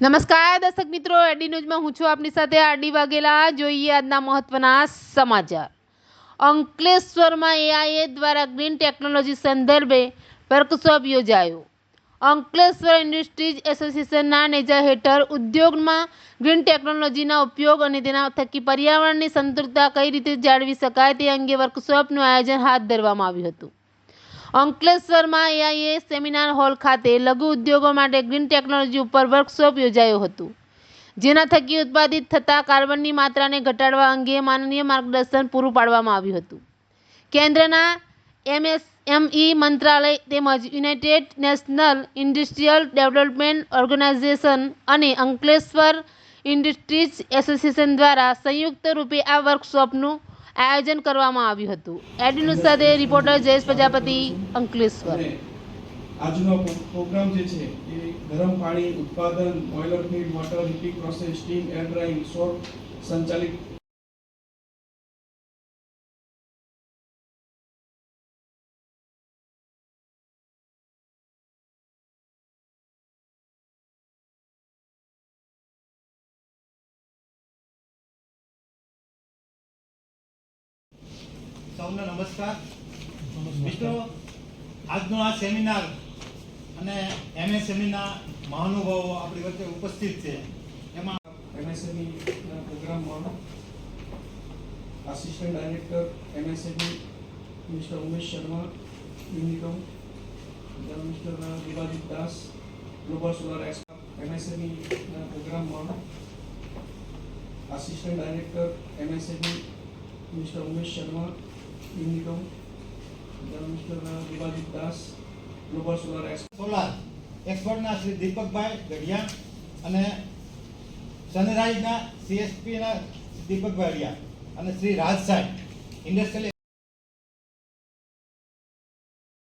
નમસ્કાર, દર્શક મિત્રો. એડી ન્યૂઝમાં હું છું આપની સાથે આરડી વાઘેલા. જોઈએ આજના મહત્વના સમાચાર. અંકલેશ્વરમાં એઆઈએ દ્વારા ગ્રીન ટેકનોલોજી સંદર્ભે વર્કશોપ યોજાયો. અંકલેશ્વર ઇન્ડસ્ટ્રીઝ એસોસિએશનના નેજા હેઠળ ઉદ્યોગમાં ગ્રીન ટેકનોલોજીના ઉપયોગ અને તેના થકી પર્યાવરણની સંતુલતા કઈ રીતે જાળવી શકાય તે અંગે વર્કશોપનું આયોજન હાથ ધરવામાં આવ્યું હતું. અંકલેશ્વરમાં એઆઈએ સેમિનાર હોલ ખાતે લઘુ ઉદ્યોગો માટે ગ્રીન ટેકનોલોજી ઉપર વર્કશોપ યોજાયો હતું, જેના થકી ઉત્પાદિત થતા કાર્બનની માત્રાને ઘટાડવા અંગે માનનીય માર્ગદર્શન પૂરું પાડવામાં આવ્યું હતું. કેન્દ્રના એમએસએમઈ મંત્રાલય તેમજ United National Industrial Development Organisation અને અંકલેશ્વર ઇન્ડસ્ટ્રીઝ એસોસિએશન દ્વારા સંયુક્ત રૂપે આ વર્કશોપનું આયોજન કરવામાં આવ્યું હતું. એડી સાથે રિપોર્ટર જયેશ પ્રજાપતિ, અંકલેશ્વર. આજનો પ્રોગ્રામ જે છે, એ ગરમ પાણી, ઉત્પાદન boiler feed water heating process steam air drying સૌર સંચાલિત સૌને નમસ્કાર. મિત્રો, આજનો આ સેમિનાર અને એમએસએમઈના મહાનુભાવો આપણી વચ્ચે ઉપસ્થિત છે. એમાં એમએસએમઈ પ્રોગ્રામમાં assistant director MSME mister Umesh Sharma Unicom mister Vibhajit Das, global solar expert MSME પ્રોગ્રામમાં assistant director MSME mister Umesh Sharma Unicom Vibhajit Das global solar solar એક્સપર્ટના Shri Deepakbhai Gadhiya અને સનરાઈઝના સીએસપીના દીપકભાઈ અડિયા અને શ્રી રાજ સાહેબ ઇન્ડસ્ટ્રીયલ